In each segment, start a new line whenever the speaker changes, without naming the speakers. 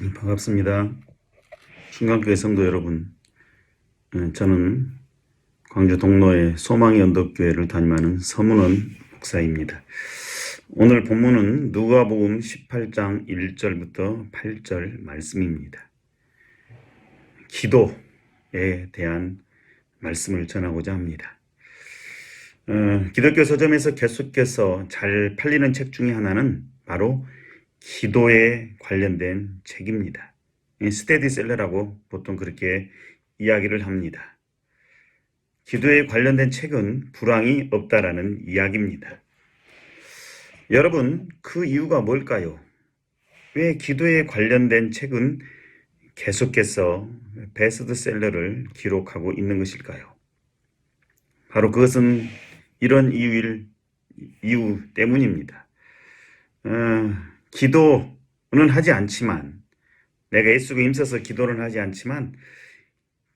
네, 반갑습니다. 충강교회 성도 여러분, 예, 저는 광주 동로의 소망의 언덕교회를 담임하는 서문원 목사입니다. 오늘 본문은 누가복음 18장 1절부터 8절 말씀입니다. 기도에 대한 말씀을 전하고자 합니다. 어, 기독교 서점에서 계속해서 잘 팔리는 책 중에 하나는 바로 기도에 관련된 책입니다. 이 스테디셀러라고 보통 그렇게 이야기를 합니다. 기도에 관련된 책은 불황이 없다라는 이야기입니다. 여러분, 그 이유가 뭘까요? 왜 기도에 관련된 책은 계속해서 베스트셀러를 기록하고 있는 것일까요? 바로 그것은 이런 이유일, 이유 때문입니다. 어, 기도는 하지 않지만 내가 예수가 힘써서 기도를 하지 않지만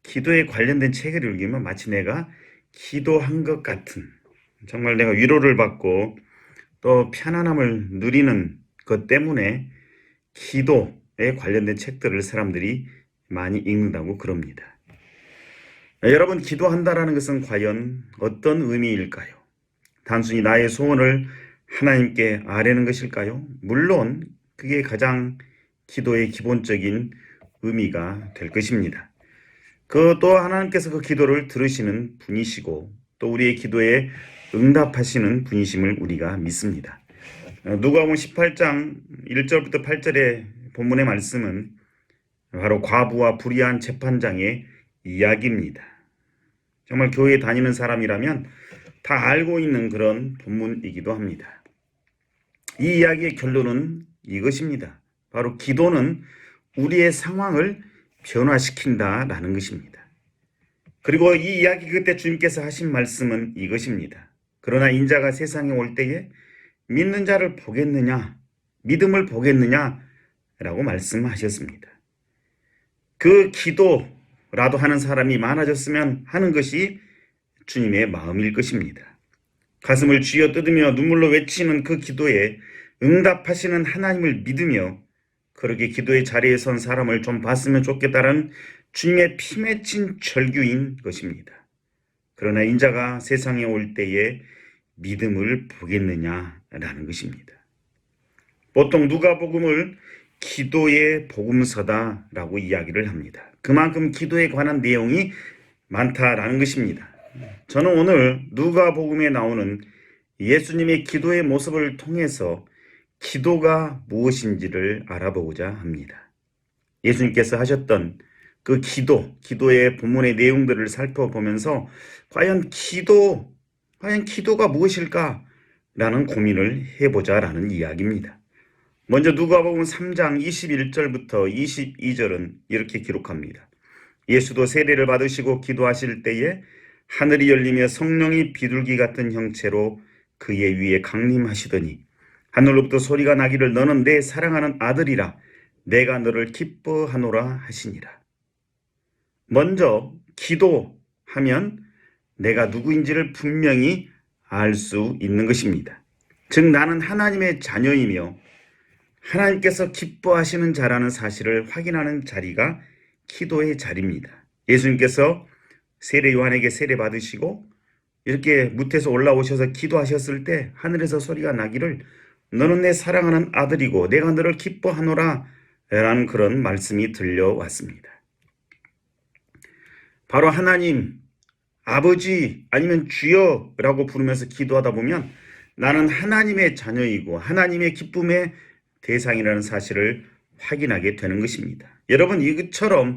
기도에 관련된 책을 읽으면 마치 내가 기도한 것 같은 정말 내가 위로를 받고 또 편안함을 누리는 것 때문에 기도에 관련된 책들을 사람들이 많이 읽는다고 그럽니다. 여러분 기도한다라는 것은 과연 어떤 의미일까요? 단순히 나의 소원을 하나님께 아뢰는 것일까요? 물론 그게 가장 기도의 기본적인 의미가 될 것입니다. 그 또 하나님께서 그 기도를 들으시는 분이시고 또 우리의 기도에 응답하시는 분이심을 우리가 믿습니다. 누가복음 18장 1절부터 8절의 본문의 말씀은 바로 과부와 불의한 재판장의 이야기입니다. 정말 교회에 다니는 사람이라면 다 알고 있는 그런 본문이기도 합니다. 이 이야기의 결론은 이것입니다. 바로 기도는 우리의 상황을 변화시킨다라는 것입니다. 그리고 이 이야기 그때 주님께서 하신 말씀은 이것입니다. 그러나 인자가 세상에 올 때에 믿는 자를 보겠느냐, 믿음을 보겠느냐, 라고 말씀하셨습니다. 그 기도라도 하는 사람이 많아졌으면 하는 것이 주님의 마음일 것입니다. 가슴을 쥐어 뜯으며 눈물로 외치는 그 기도에 응답하시는 하나님을 믿으며 그렇게 기도의 자리에 선 사람을 좀 봤으면 좋겠다는 주님의 피 맺힌 절규인 것입니다. 그러나 인자가 세상에 올 때에 믿음을 보겠느냐라는 것입니다. 보통 누가복음을 기도의 복음서다라고 이야기를 합니다. 그만큼 기도에 관한 내용이 많다라는 것입니다. 저는 오늘 누가복음에 나오는 예수님의 기도의 모습을 통해서 기도가 무엇인지를 알아보고자 합니다. 예수님께서 하셨던 그 기도, 기도의 본문의 내용들을 살펴보면서 과연 기도, 과연 기도가 무엇일까? 라는 고민을 해보자 라는 이야기입니다. 먼저 누가복음 3장 21절부터 22절은 이렇게 기록합니다. 예수도 세례를 받으시고 기도하실 때에 하늘이 열리며 성령이 비둘기 같은 형체로 그의 위에 강림하시더니 하늘로부터 소리가 나기를 너는 내 사랑하는 아들이라 내가 너를 기뻐하노라 하시니라. 먼저 기도하면 내가 누구인지를 분명히 알 수 있는 것입니다. 즉 나는 하나님의 자녀이며 하나님께서 기뻐하시는 자라는 사실을 확인하는 자리가 기도의 자리입니다. 예수님께서 세례 요한에게 세례 받으시고 이렇게 무태에서 올라오셔서 기도하셨을 때 하늘에서 소리가 나기를 너는 내 사랑하는 아들이고 내가 너를 기뻐하노라 라는 그런 말씀이 들려왔습니다. 바로 하나님, 아버지 아니면 주여라고 부르면서 기도하다 보면 나는 하나님의 자녀이고 하나님의 기쁨의 대상이라는 사실을 확인하게 되는 것입니다. 여러분 이것처럼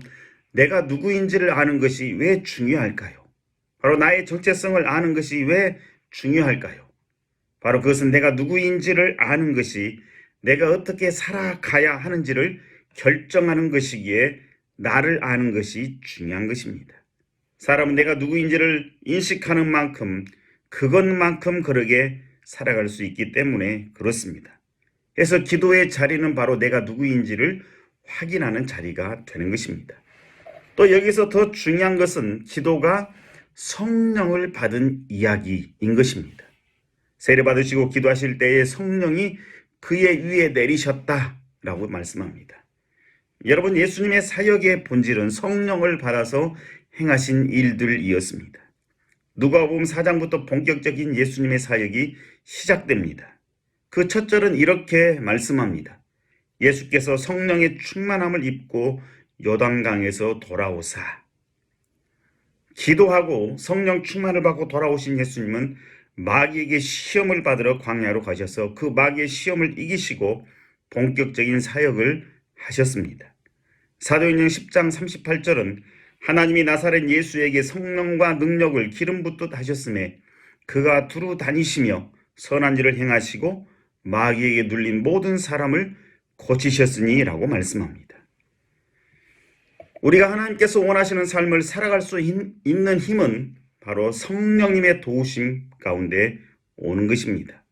내가 누구인지를 아는 것이 왜 중요할까요? 바로 나의 정체성을 아는 것이 왜 중요할까요? 바로 그것은 내가 누구인지를 아는 것이 내가 어떻게 살아가야 하는지를 결정하는 것이기에 나를 아는 것이 중요한 것입니다. 사람은 내가 누구인지를 인식하는 만큼 그것만큼 그러게 살아갈 수 있기 때문에 그렇습니다. 그래서 기도의 자리는 바로 내가 누구인지를 확인하는 자리가 되는 것입니다. 또 여기서 더 중요한 것은 기도가 성령을 받은 이야기인 것입니다. 세례 받으시고 기도하실 때에 성령이 그의 위에 내리셨다라고 말씀합니다. 여러분 예수님의 사역의 본질은 성령을 받아서 행하신 일들이었습니다. 누가복음 4장부터 본격적인 예수님의 사역이 시작됩니다. 그 첫 절은 이렇게 말씀합니다. 예수께서 성령의 충만함을 입고 요단강에서 돌아오사 기도하고 성령 충만을 받고 돌아오신 예수님은 마귀에게 시험을 받으러 광야로 가셔서 그 마귀의 시험을 이기시고 본격적인 사역을 하셨습니다. 사도행전 10장 38절은 하나님이 나사렛 예수에게 성령과 능력을 기름 붓듯 하셨음에 그가 두루 다니시며 선한 일을 행하시고 마귀에게 눌린 모든 사람을 고치셨으니라고 말씀합니다. 우리가 하나님께서 원하시는 삶을 살아갈 수 있- 있는 힘은 바로 성령님의 도우심 가운데 오는 것입니다.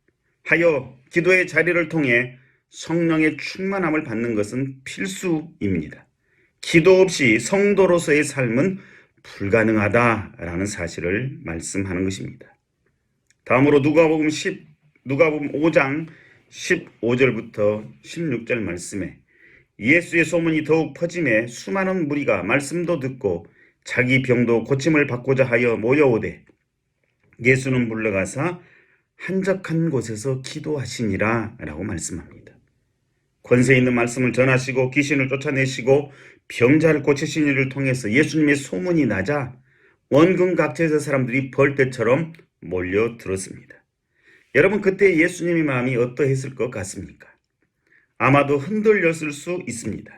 하여 기도의 자리를 통해 성령의 충만함을 받는 것은 필수입니다. 기도 없이 성도로서의 삶은 불가능하다라는 사실을 말씀하는 것입니다. 다음으로 누가복음 10 누가복음 5장 15절부터 16절 말씀에 예수의 소문이 더욱 퍼짐에 수많은 무리가 말씀도 듣고 자기 병도 고침을 받고자 하여 모여오되 예수는 물러가사 한적한 곳에서 기도하시니라 라고 말씀합니다. 권세 있는 말씀을 전하시고 귀신을 쫓아내시고 병자를 고치신 일을 통해서 예수님의 소문이 나자 원근 각지에서 사람들이 벌떼처럼 몰려들었습니다. 여러분 그때 예수님의 마음이 어떠했을 것 같습니까? 아마도 흔들렸을 수 있습니다.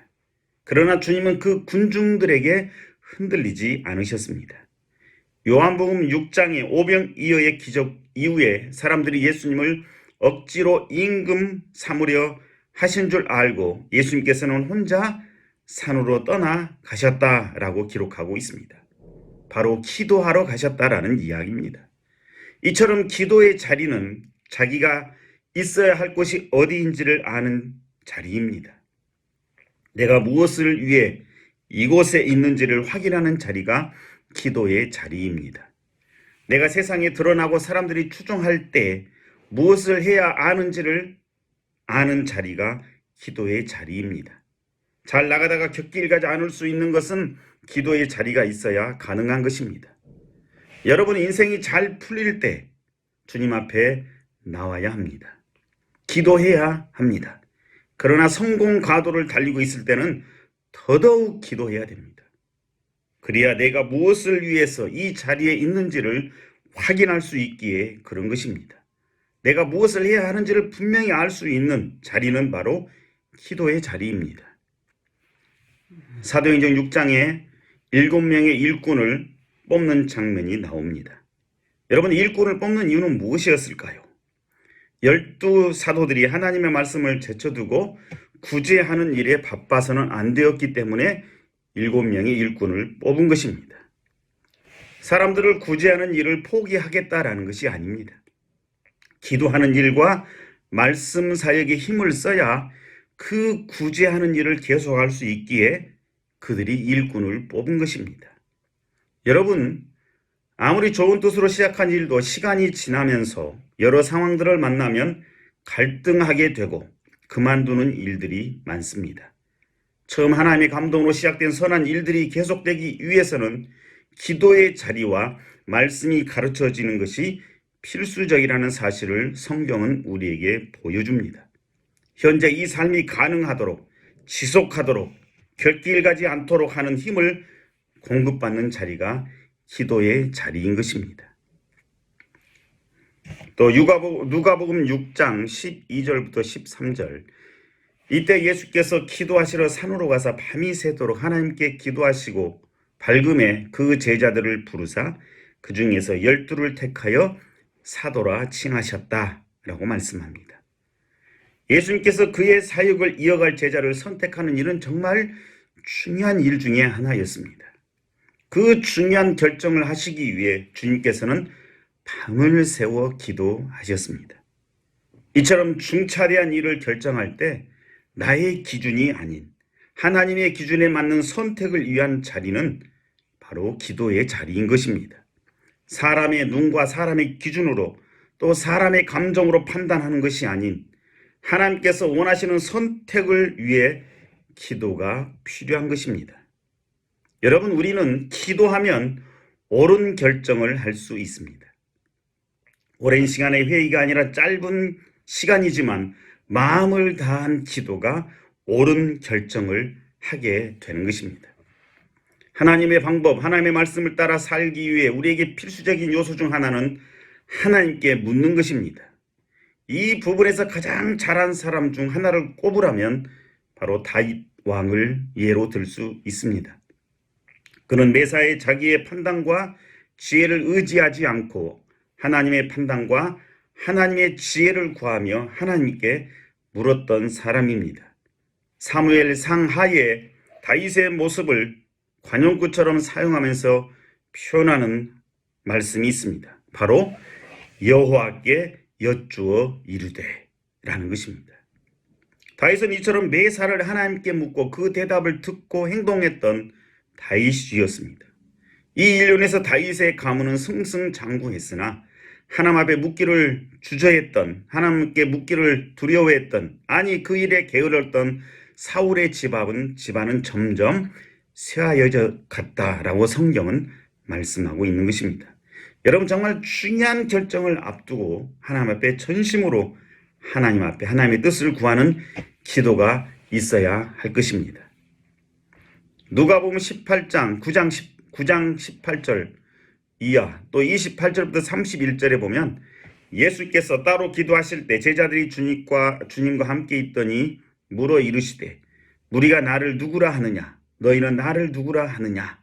그러나 주님은 그 군중들에게 흔들리지 않으셨습니다. 요한복음 6장의 오병이어의 기적 이후에 사람들이 예수님을 억지로 임금 삼으려 하신 줄 알고 예수님께서는 혼자 산으로 떠나 가셨다라고 기록하고 있습니다. 바로 기도하러 가셨다라는 이야기입니다. 이처럼 기도의 자리는 자기가 있어야 할 곳이 어디인지를 아는 자리입니다. 내가 무엇을 위해 이곳에 있는지를 확인하는 자리가 기도의 자리입니다. 내가 세상에 드러나고 사람들이 추종할 때 무엇을 해야 아는지를 아는 자리가 기도의 자리입니다. 잘 나가다가 곁길 가지 않을 수 있는 것은 기도의 자리가 있어야 가능한 것입니다. 여러분 인생이 잘 풀릴 때 주님 앞에 나와야 합니다. 기도해야 합니다. 그러나 성공 가도를 달리고 있을 때는 더더욱 기도해야 됩니다. 그래야 내가 무엇을 위해서 이 자리에 있는지를 확인할 수 있기에 그런 것입니다. 내가 무엇을 해야 하는지를 분명히 알 수 있는 자리는 바로 기도의 자리입니다. 사도행전 6장에 일곱 명의 일꾼을 뽑는 장면이 나옵니다. 여러분 일꾼을 뽑는 이유는 무엇이었을까요? 열두 사도들이 하나님의 말씀을 제쳐두고 구제하는 일에 바빠서는 안 되었기 때문에 일곱 명의 일꾼을 뽑은 것입니다. 사람들을 구제하는 일을 포기하겠다라는 것이 아닙니다. 기도하는 일과 말씀 사역에 힘을 써야 그 구제하는 일을 계속할 수 있기에 그들이 일꾼을 뽑은 것입니다. 여러분, 아무리 좋은 뜻으로 시작한 일도 시간이 지나면서 여러 상황들을 만나면 갈등하게 되고 그만두는 일들이 많습니다. 처음 하나님의 감동으로 시작된 선한 일들이 계속되기 위해서는 기도의 자리와 말씀이 가르쳐지는 것이 필수적이라는 사실을 성경은 우리에게 보여줍니다. 현재 이 삶이 가능하도록 지속하도록 곁길 가지 않도록 하는 힘을 공급받는 자리가 기도의 자리인 것입니다. 또 누가복- 누가복음 6장 12절부터 13절 이때 예수께서 기도하시러 산으로 가서 밤이 새도록 하나님께 기도하시고 밝음에 그 제자들을 부르사 그 중에서 열두를 택하여 사도라 칭하셨다라고 말씀합니다. 예수님께서 그의 사역을 이어갈 제자를 선택하는 일은 정말 중요한 일 중에 하나였습니다. 그 중요한 결정을 하시기 위해 주님께서는 밤을 세워 기도하셨습니다. 이처럼 중차대한 일을 결정할 때 나의 기준이 아닌 하나님의 기준에 맞는 선택을 위한 자리는 바로 기도의 자리인 것입니다. 사람의 눈과 사람의 기준으로 또 사람의 감정으로 판단하는 것이 아닌 하나님께서 원하시는 선택을 위해 기도가 필요한 것입니다. 여러분, 우리는 기도하면 옳은 결정을 할 수 있습니다. 오랜 시간의 회의가 아니라 짧은 시간이지만 마음을 다한 기도가 옳은 결정을 하게 되는 것입니다. 하나님의 방법, 하나님의 말씀을 따라 살기 위해 우리에게 필수적인 요소 중 하나는 하나님께 묻는 것입니다. 이 부분에서 가장 잘한 사람 중 하나를 꼽으라면 바로 다윗 왕을 예로 들 수 있습니다. 그는 매사에 자기의 판단과 지혜를 의지하지 않고 하나님의 판단과 하나님의 지혜를 구하며 하나님께 물었던 사람입니다. 사무엘 상하에 다윗의 모습을 관용구처럼 사용하면서 표현하는 말씀이 있습니다. 바로 여호와께 여쭈어 이르되라는 것입니다. 다윗은 이처럼 매사를 하나님께 묻고 그 대답을 듣고 행동했던 다윗이었습니다. 이 일련에서 다윗의 가문은 승승장구했으나 하나님 앞에 묻기를 주저했던 하나님께 묻기를 두려워했던 아니 그 일에 게을렀던 사울의 집안은 집안은 점점 쇠하여져 갔다라고 성경은 말씀하고 있는 것입니다. 여러분 정말 중요한 결정을 앞두고 하나님 앞에 전심으로 하나님 앞에 하나님의 뜻을 구하는 기도가 있어야 할 것입니다. 누가복음 18장 9장 10, 9장 18절 이하 또 28절부터 31절에 보면 예수께서 따로 기도하실 때 제자들이 주님과 주님과 함께 있더니 물어 이르시되 우리가 나를 누구라 하느냐? 너희는 나를 누구라 하느냐?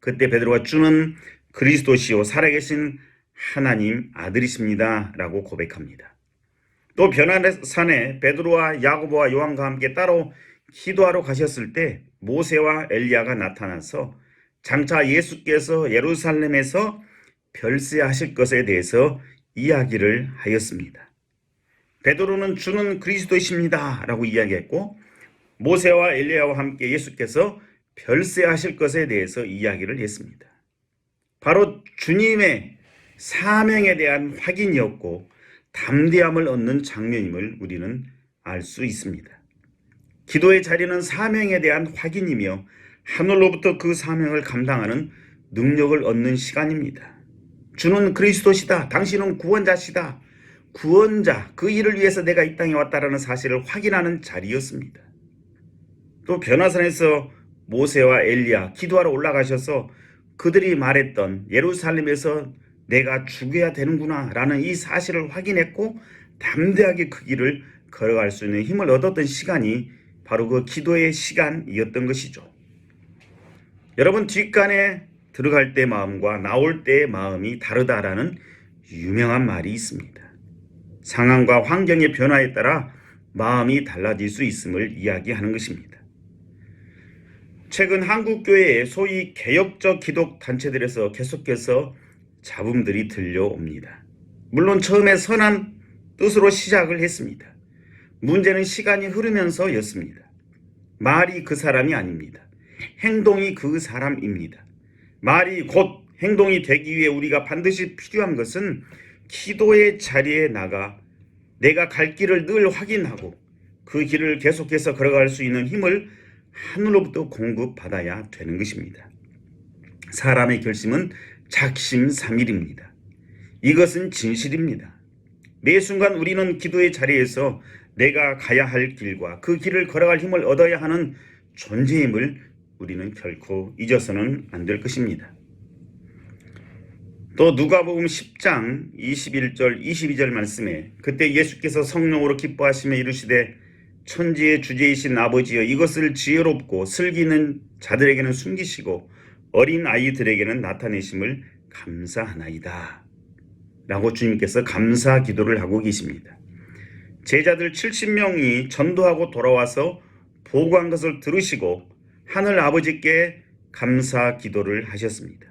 그때 베드로가 주는 그리스도시요 살아계신 하나님 아들이십니다라고 고백합니다. 또 변화의 산에 베드로와 야고보와 요한과 함께 따로 기도하러 가셨을 때 모세와 엘리야가 나타나서 장차 예수께서 예루살렘에서 별세하실 것에 대해서 이야기를 하였습니다. 베드로는 주는 그리스도이십니다라고 이야기했고 모세와 엘리야와 함께 예수께서 별세하실 것에 대해서 이야기를 했습니다. 바로 주님의 사명에 대한 확인이었고 담대함을 얻는 장면임을 우리는 알 수 있습니다. 기도의 자리는 사명에 대한 확인이며 하늘로부터 그 사명을 감당하는 능력을 얻는 시간입니다. 주는 그리스도시다. 당신은 구원자시다. 구원자, 그 일을 위해서 내가 이 땅에 왔다라는 사실을 확인하는 자리였습니다. 또 변화산에서 모세와 엘리야 기도하러 올라가셔서 그들이 말했던 예루살렘에서 내가 죽여야 되는구나 라는 이 사실을 확인했고 담대하게 그 길을 걸어갈 수 있는 힘을 얻었던 시간이 바로 그 기도의 시간이었던 것이죠. 여러분 뒷간에 들어갈 때 마음과 나올 때의 마음이 다르다라는 유명한 말이 있습니다. 상황과 환경의 변화에 따라 마음이 달라질 수 있음을 이야기하는 것입니다. 최근 한국 교회의 소위 개혁적 기독 단체들에서 계속해서 잡음들이 들려옵니다. 물론 처음에 선한 뜻으로 시작을 했습니다. 문제는 시간이 흐르면서였습니다. 말이 그 사람이 아닙니다. 행동이 그 사람입니다. 말이 곧 행동이 되기 위해 우리가 반드시 필요한 것은 기도의 자리에 나가 내가 갈 길을 늘 확인하고 그 길을 계속해서 걸어갈 수 있는 힘을 하늘로부터 공급받아야 되는 것입니다. 사람의 결심은 작심삼일입니다. 이것은 진실입니다. 매 순간 우리는 기도의 자리에서 내가 가야 할 길과 그 길을 걸어갈 힘을 얻어야 하는 존재임을 우리는 결코 잊어서는 안 될 것입니다. 또 누가복음 10장 21절 22절 말씀에 그때 예수께서 성령으로 기뻐하시며 이르시되 천지의 주제이신 아버지여 이것을 지혜롭고 슬기는 자들에게는 숨기시고 어린 아이들에게는 나타내심을 감사하나이다. 라고 주님께서 감사 기도를 하고 계십니다. 제자들 70명이 전도하고 돌아와서 보고한 것을 들으시고 하늘 아버지께 감사 기도를 하셨습니다.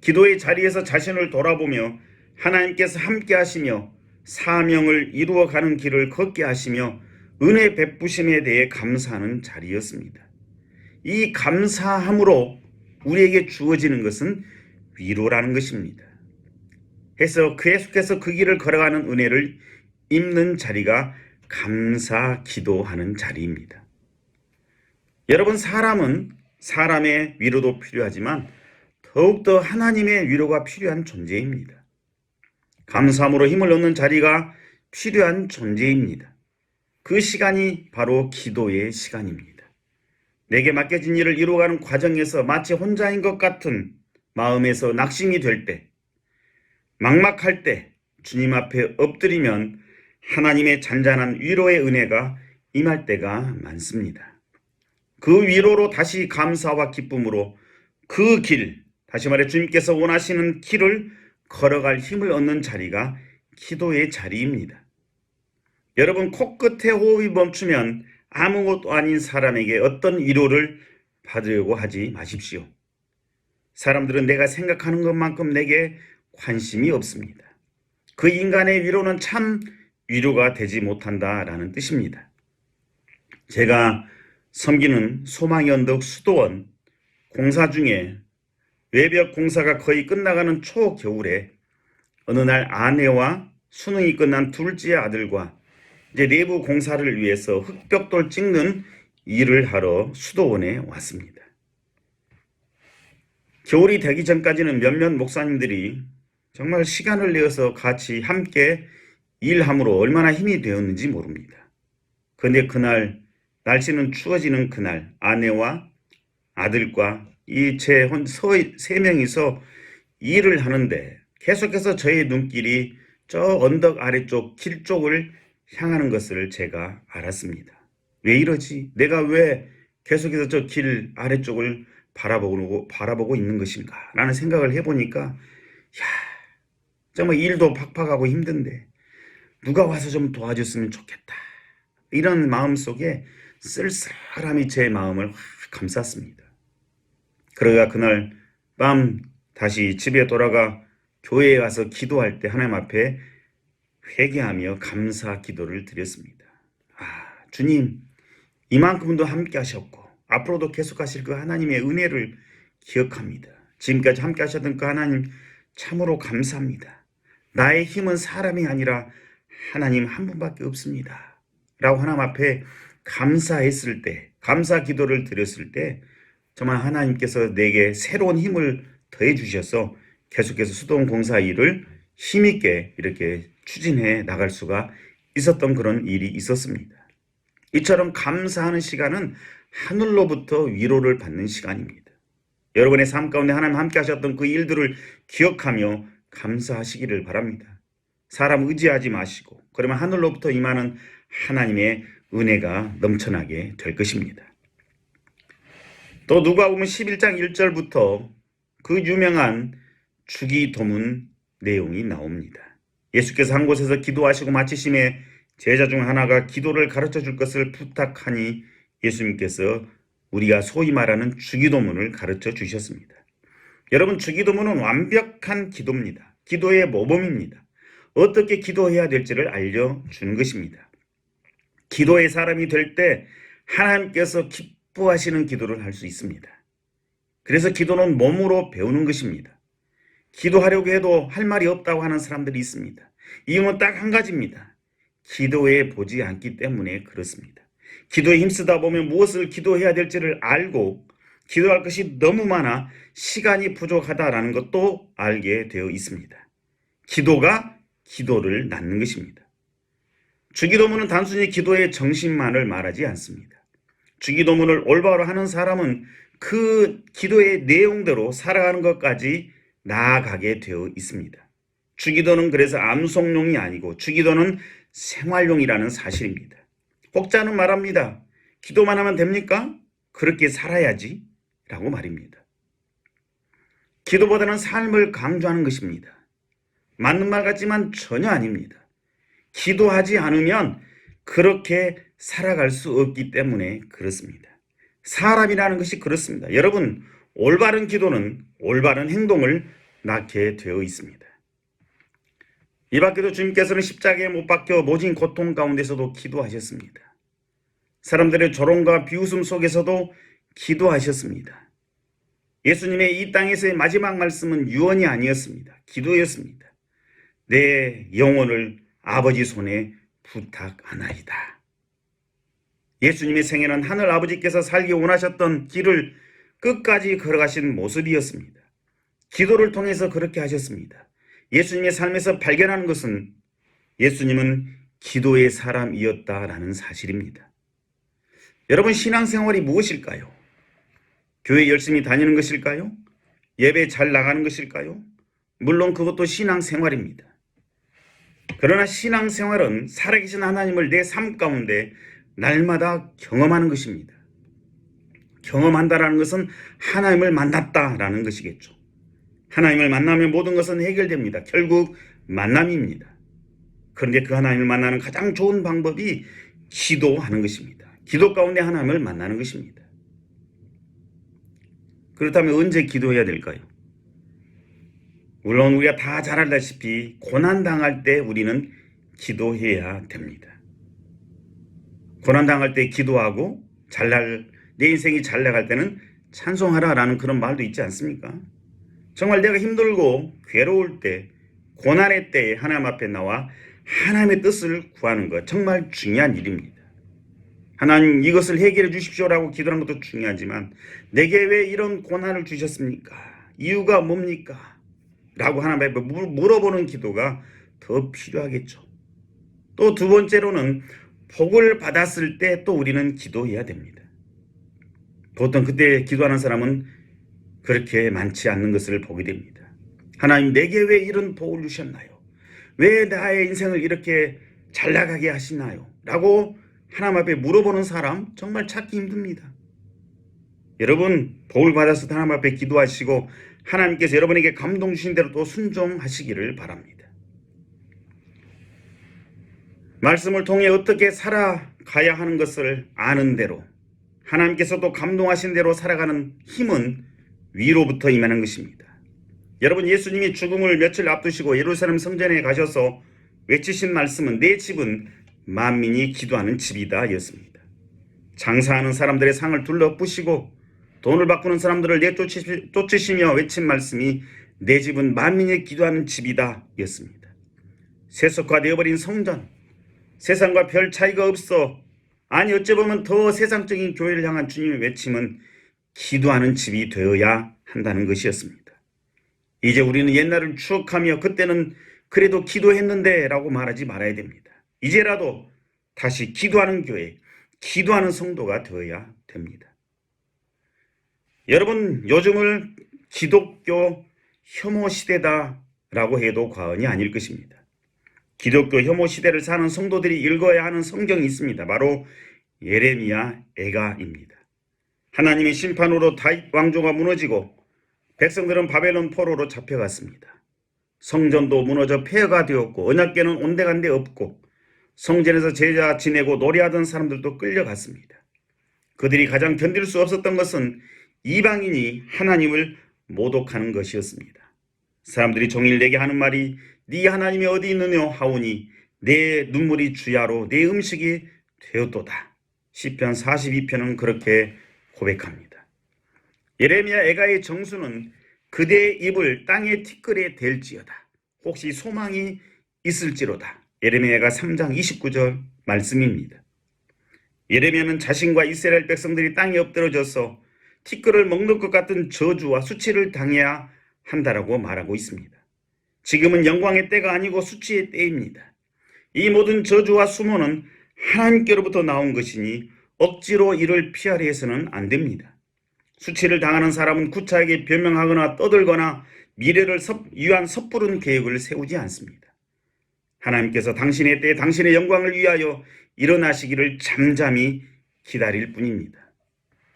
기도의 자리에서 자신을 돌아보며 하나님께서 함께 하시며 사명을 이루어 가는 길을 걷게 하시며 은혜 베푸심에 대해 감사하는 자리였습니다. 이 감사함으로 우리에게 주어지는 것은 위로라는 것입니다. 해서 계속해서 그 길을 걸어가는 은혜를 입는 자리가 감사 기도하는 자리입니다. 여러분, 사람은 사람의 위로도 필요하지만 더욱더 하나님의 위로가 필요한 존재입니다. 감사함으로 힘을 얻는 자리가 필요한 존재입니다. 그 시간이 바로 기도의 시간입니다. 내게 맡겨진 일을 이루어가는 과정에서 마치 혼자인 것 같은 마음에서 낙심이 될 때, 막막할 때 주님 앞에 엎드리면 하나님의 잔잔한 위로의 은혜가 임할 때가 많습니다. 그 위로로 다시 감사와 기쁨으로 그 길, 다시 말해 주님께서 원하시는 길을 걸어갈 힘을 얻는 자리가 기도의 자리입니다. 여러분, 코끝에 호흡이 멈추면 아무것도 아닌 사람에게 어떤 위로를 받으려고 하지 마십시오. 사람들은 내가 생각하는 것만큼 내게 관심이 없습니다. 그 인간의 위로는 참 위로가 되지 못한다라는 뜻입니다. 제가 섬기는 소망의 언덕 수도원 공사 중에 외벽 공사가 거의 끝나가는 초겨울에 어느 날 아내와 수능이 끝난 둘째 아들과 이제 내부 공사를 위해서 흙벽돌 찍는 일을 하러 수도원에 왔습니다. 겨울이 되기 전까지는 몇몇 목사님들이 정말 시간을 내어서 같이 함께 일함으로 얼마나 힘이 되었는지 모릅니다. 그런데 그날 날씨는 추워지는 그날 아내와 아들과 이 제 세 명이서 일을 하는데 계속해서 저의 눈길이 저 언덕 아래쪽 길 쪽을 향하는 것을 제가 알았습니다. 왜 이러지? 내가 왜 계속해서 저 길 아래쪽을 바라보고, 바라보고 있는 것인가? 라는 생각을 해보니까, 야, 정말 일도 팍팍하고 힘든데, 누가 와서 좀 도와줬으면 좋겠다. 이런 마음 속에 쓸쓸함이 제 마음을 확 감쌌습니다. 그러다 그날 밤 다시 집에 돌아가 교회에 가서 기도할 때 하나님 앞에 회개하며 감사 기도를 드렸습니다. 아, 주님, 이만큼도 함께 하셨고, 앞으로도 계속 하실 그 하나님의 은혜를 기억합니다. 지금까지 함께 하셨던 그 하나님 참으로 감사합니다. 나의 힘은 사람이 아니라 하나님 한 분밖에 없습니다. 라고 하나님 앞에 감사했을 때, 감사 기도를 드렸을 때, 정말 하나님께서 내게 새로운 힘을 더해 주셔서 계속해서 수동 공사 일을 힘있게 이렇게 추진해 나갈 수가 있었던 그런 일이 있었습니다. 이처럼 감사하는 시간은 하늘로부터 위로를 받는 시간입니다. 여러분의 삶 가운데 하나님 함께 하셨던 그 일들을 기억하며 감사하시기를 바랍니다. 사람 의지하지 마시고 그러면 하늘로부터 임하는 하나님의 은혜가 넘쳐나게 될 것입니다. 또 누가 보면 11장 1절부터 그 유명한 주기 도문 내용이 나옵니다. 예수께서 한 곳에서 기도하시고 마치심에 제자 중 하나가 기도를 가르쳐 줄 것을 부탁하니 예수님께서 우리가 소위 말하는 주기도문을 가르쳐 주셨습니다. 여러분 주기도문은 완벽한 기도입니다. 기도의 모범입니다. 어떻게 기도해야 될지를 알려주는 것입니다. 기도의 사람이 될 때 하나님께서 기뻐하시는 기도를 할 수 있습니다. 그래서 기도는 몸으로 배우는 것입니다. 기도하려고 해도 할 말이 없다고 하는 사람들이 있습니다. 이유는 딱 한 가지입니다. 기도에 보지 않기 때문에 그렇습니다. 기도에 힘쓰다 보면 무엇을 기도해야 될지를 알고 기도할 것이 너무 많아 시간이 부족하다라는 것도 알게 되어 있습니다. 기도가 기도를 낳는 것입니다. 주기도문은 단순히 기도의 정신만을 말하지 않습니다. 주기도문을 올바로 하는 사람은 그 기도의 내용대로 살아가는 것까지 나아가게 되어 있습니다. 주기도는 그래서 암송용이 아니고 주기도는 생활용이라는 사실입니다. 혹자는 말합니다. 기도만 하면 됩니까? 그렇게 살아야지. 라고 말입니다. 기도보다는 삶을 강조하는 것입니다. 맞는 말 같지만 전혀 아닙니다. 기도하지 않으면 그렇게 살아갈 수 없기 때문에 그렇습니다. 사람이라는 것이 그렇습니다. 여러분, 올바른 기도는 올바른 행동을 낳게 되어 있습니다. 이 밖에도 주님께서는 십자가에 못 박혀 모진 고통 가운데서도 기도하셨습니다. 사람들의 조롱과 비웃음 속에서도 기도하셨습니다. 예수님의 이 땅에서의 마지막 말씀은 유언이 아니었습니다. 기도였습니다. 내 영혼을 아버지 손에 부탁하나이다. 예수님의 생애는 하늘 아버지께서 살기 원하셨던 길을 끝까지 걸어가신 모습이었습니다. 기도를 통해서 그렇게 하셨습니다. 예수님의 삶에서 발견하는 것은 예수님은 기도의 사람이었다라는 사실입니다. 여러분 신앙생활이 무엇일까요? 교회 열심히 다니는 것일까요? 예배 잘 나가는 것일까요? 물론 그것도 신앙생활입니다. 그러나 신앙생활은 살아계신 하나님을 내 삶 가운데 날마다 경험하는 것입니다. 경험한다라는 것은 하나님을 만났다라는 것이겠죠. 하나님을 만나면 모든 것은 해결됩니다. 결국 만남입니다. 그런데 그 하나님을 만나는 가장 좋은 방법이 기도하는 것입니다. 기도 가운데 하나님을 만나는 것입니다. 그렇다면 언제 기도해야 될까요? 물론 우리가 다 잘 알다시피 고난 당할 때 우리는 기도해야 됩니다. 고난 당할 때 기도하고 잘날 내 인생이 잘 나갈 때는 찬송하라 라는 그런 말도 있지 않습니까? 정말 내가 힘들고 괴로울 때 고난의 때에 하나님 앞에 나와 하나님의 뜻을 구하는 것 정말 중요한 일입니다. 하나님 이것을 해결해 주십시오라고 기도하는 것도 중요하지만 내게 왜 이런 고난을 주셨습니까? 이유가 뭡니까? 라고 하나님 앞에 물어보는 기도가 더 필요하겠죠. 또 두 번째로는 복을 받았을 때 또 우리는 기도해야 됩니다. 보통 그때 기도하는 사람은 그렇게 많지 않는 것을 보게 됩니다. 하나님 내게 왜 이런 복을 주셨나요? 왜 나의 인생을 이렇게 잘 나가게 하시나요? 라고 하나님 앞에 물어보는 사람 정말 찾기 힘듭니다. 여러분 복을 받아서 하나님 앞에 기도하시고 하나님께서 여러분에게 감동 주신 대로 또 순종하시기를 바랍니다. 말씀을 통해 어떻게 살아가야 하는 것을 아는 대로 하나님께서도 감동하신 대로 살아가는 힘은 위로부터 임하는 것입니다. 여러분 예수님이 죽음을 며칠 앞두시고 예루살렘 성전에 가셔서 외치신 말씀은 내 집은 만민이 기도하는 집이다 였습니다. 장사하는 사람들의 상을 둘러 부시고 돈을 바꾸는 사람들을 내쫓으시며 외친 말씀이 내 집은 만민이 기도하는 집이다 였습니다. 세속화되어버린 성전 세상과 별 차이가 없어 아니 어찌 보면 더 세상적인 교회를 향한 주님의 외침은 기도하는 집이 되어야 한다는 것이었습니다. 이제 우리는 옛날을 추억하며 그때는 그래도 기도했는데 라고 말하지 말아야 됩니다. 이제라도 다시 기도하는 교회, 기도하는 성도가 되어야 됩니다. 여러분, 요즘을 기독교 혐오 시대다라고 해도 과언이 아닐 것입니다. 기독교 혐오 시대를 사는 성도들이 읽어야 하는 성경이 있습니다. 바로 예레미야 애가입니다. 하나님의 심판으로 다윗 왕조가 무너지고 백성들은 바벨론 포로로 잡혀갔습니다. 성전도 무너져 폐허가 되었고 언약궤는 온데간데 없고 성전에서 제자 지내고 노래하던 사람들도 끌려갔습니다. 그들이 가장 견딜 수 없었던 것은 이방인이 하나님을 모독하는 것이었습니다. 사람들이 종일 내게 하는 말이 네 하나님이 어디 있느냐 하오니 내 눈물이 주야로 내 음식이 되었도다. 시편 42편은 그렇게 고백합니다. 예레미야 애가의 정수는 그대의 입을 땅의 티끌에 댈지어다. 혹시 소망이 있을지로다. 예레미야가 3장 29절 말씀입니다. 예레미야는 자신과 이스라엘 백성들이 땅에 엎드러져서 티끌을 먹는 것 같은 저주와 수치를 당해야 한다라고 말하고 있습니다. 지금은 영광의 때가 아니고 수치의 때입니다. 이 모든 저주와 수모는 하나님께로부터 나온 것이니 억지로 이를 피하려 해서는 안 됩니다. 수치를 당하는 사람은 구차하게 변명하거나 떠들거나 미래를 위한 섣부른 계획을 세우지 않습니다. 하나님께서 당신의 때 당신의 영광을 위하여 일어나시기를 잠잠히 기다릴 뿐입니다.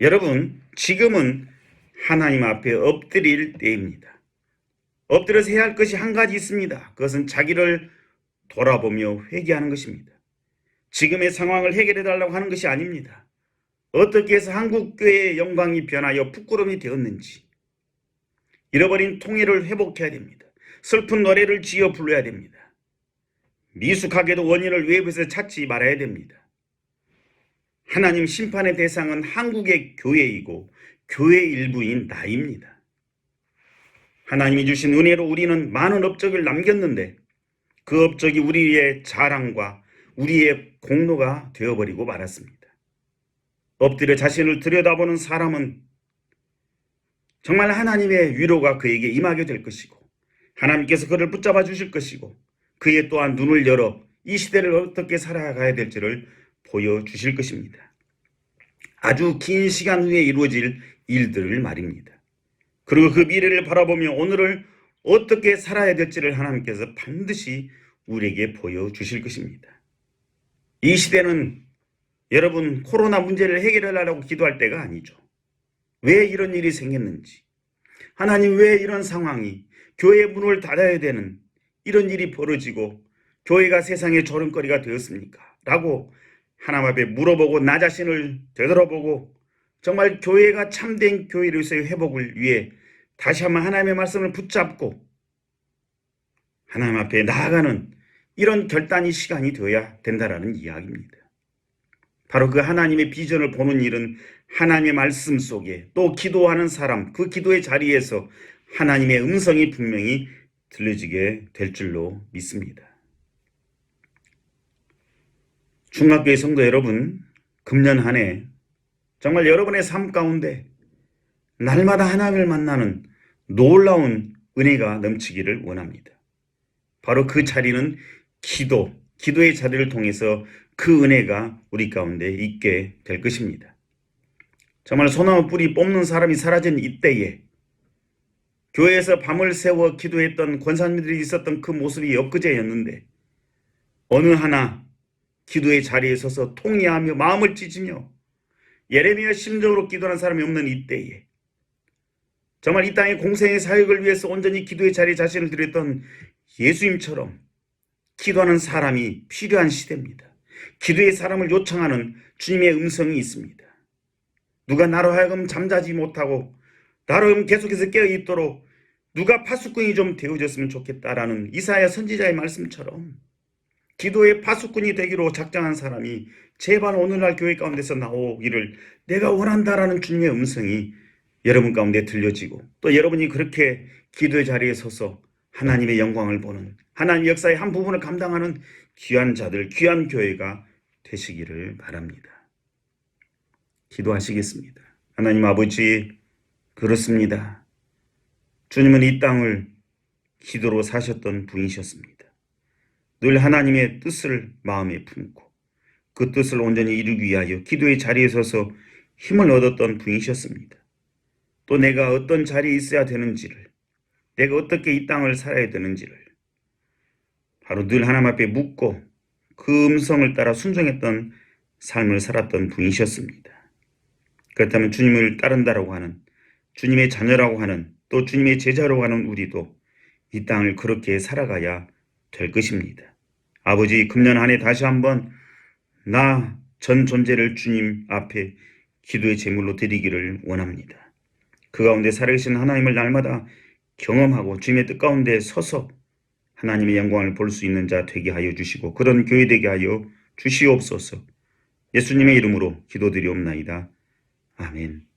여러분, 지금은 하나님 앞에 엎드릴 때입니다. 엎드려서 해야 할 것이 한 가지 있습니다. 그것은 자기를 돌아보며 회개하는 것입니다. 지금의 상황을 해결해 달라고 하는 것이 아닙니다. 어떻게 해서 한국교회의 영광이 변하여 부끄러움이 되었는지 잃어버린 통일을 회복해야 됩니다. 슬픈 노래를 지어 불러야 됩니다. 미숙하게도 원인을 외부에서 찾지 말아야 됩니다. 하나님 심판의 대상은 한국의 교회이고 교회 일부인 나입니다. 하나님이 주신 은혜로 우리는 많은 업적을 남겼는데 그 업적이 우리의 자랑과 우리의 공로가 되어버리고 말았습니다. 엎드려 자신을 들여다보는 사람은 정말 하나님의 위로가 그에게 임하게 될 것이고 하나님께서 그를 붙잡아 주실 것이고 그의 또한 눈을 열어 이 시대를 어떻게 살아가야 될지를 보여주실 것입니다. 아주 긴 시간 후에 이루어질 일들을 말입니다. 그리고 그 미래를 바라보며 오늘을 어떻게 살아야 될지를 하나님께서 반드시 우리에게 보여주실 것입니다. 이 시대는 여러분 코로나 문제를 해결하려고 기도할 때가 아니죠. 왜 이런 일이 생겼는지, 하나님 왜 이런 상황이 교회 문을 닫아야 되는 이런 일이 벌어지고 교회가 세상의 조롱거리가 되었습니까? 라고 하나님 앞에 물어보고 나 자신을 되돌아보고 정말 교회가 참된 교회로서의 회복을 위해 다시 한번 하나님의 말씀을 붙잡고 하나님 앞에 나아가는 이런 결단이 시간이 되어야 된다라는 이야기입니다. 바로 그 하나님의 비전을 보는 일은 하나님의 말씀 속에 또 기도하는 사람 그 기도의 자리에서 하나님의 음성이 분명히 들려지게 될 줄로 믿습니다. 중학교의 성도 여러분, 금년 한 해 정말 여러분의 삶 가운데 날마다 하나님을 만나는 놀라운 은혜가 넘치기를 원합니다. 바로 그 자리는 기도, 기도의 자리를 통해서 그 은혜가 우리 가운데 있게 될 것입니다. 정말 소나무 뿌리 뽑는 사람이 사라진 이때에 교회에서 밤을 새워 기도했던 권사님들이 있었던 그 모습이 엊그제였는데 어느 하나 기도의 자리에 서서 통회하며 마음을 찢으며 예레미야 심정으로 기도하는 사람이 없는 이때에 정말 이 땅의 공생의 사역을 위해서 온전히 기도의 자리에 자신을 드렸던 예수님처럼 기도하는 사람이 필요한 시대입니다. 기도의 사람을 요청하는 주님의 음성이 있습니다. 누가 나로 하여금 잠자지 못하고 나로 하여금 계속해서 깨어 있도록 누가 파수꾼이 좀 되어졌으면 좋겠다라는 이사야 선지자의 말씀처럼 기도의 파수꾼이 되기로 작정한 사람이 제발 오늘날 교회 가운데서 나오기를 내가 원한다라는 주님의 음성이 여러분 가운데 들려지고 또 여러분이 그렇게 기도의 자리에 서서 하나님의 영광을 보는 하나님 역사의 한 부분을 감당하는 귀한 자들, 귀한 교회가 되시기를 바랍니다. 기도하시겠습니다. 하나님 아버지, 그렇습니다. 주님은 이 땅을 기도로 사셨던 분이셨습니다. 늘 하나님의 뜻을 마음에 품고 그 뜻을 온전히 이루기 위하여 기도의 자리에 서서 힘을 얻었던 분이셨습니다. 또 내가 어떤 자리에 있어야 되는지를, 내가 어떻게 이 땅을 살아야 되는지를 바로 늘 하나님 앞에 묻고 그 음성을 따라 순종했던 삶을 살았던 분이셨습니다. 그렇다면 주님을 따른다라고 하는 주님의 자녀라고 하는 또 주님의 제자라고 하는 우리도 이 땅을 그렇게 살아가야 될 것입니다. 아버지 금년 한 해 다시 한번 나 전 존재를 주님 앞에 기도의 제물로 드리기를 원합니다. 그 가운데 살아계신 하나님을 날마다 경험하고 주님의 뜻 가운데 서서 하나님의 영광을 볼 수 있는 자 되게 하여 주시고 그런 교회 되게 하여 주시옵소서. 예수님의 이름으로 기도드리옵나이다. 아멘.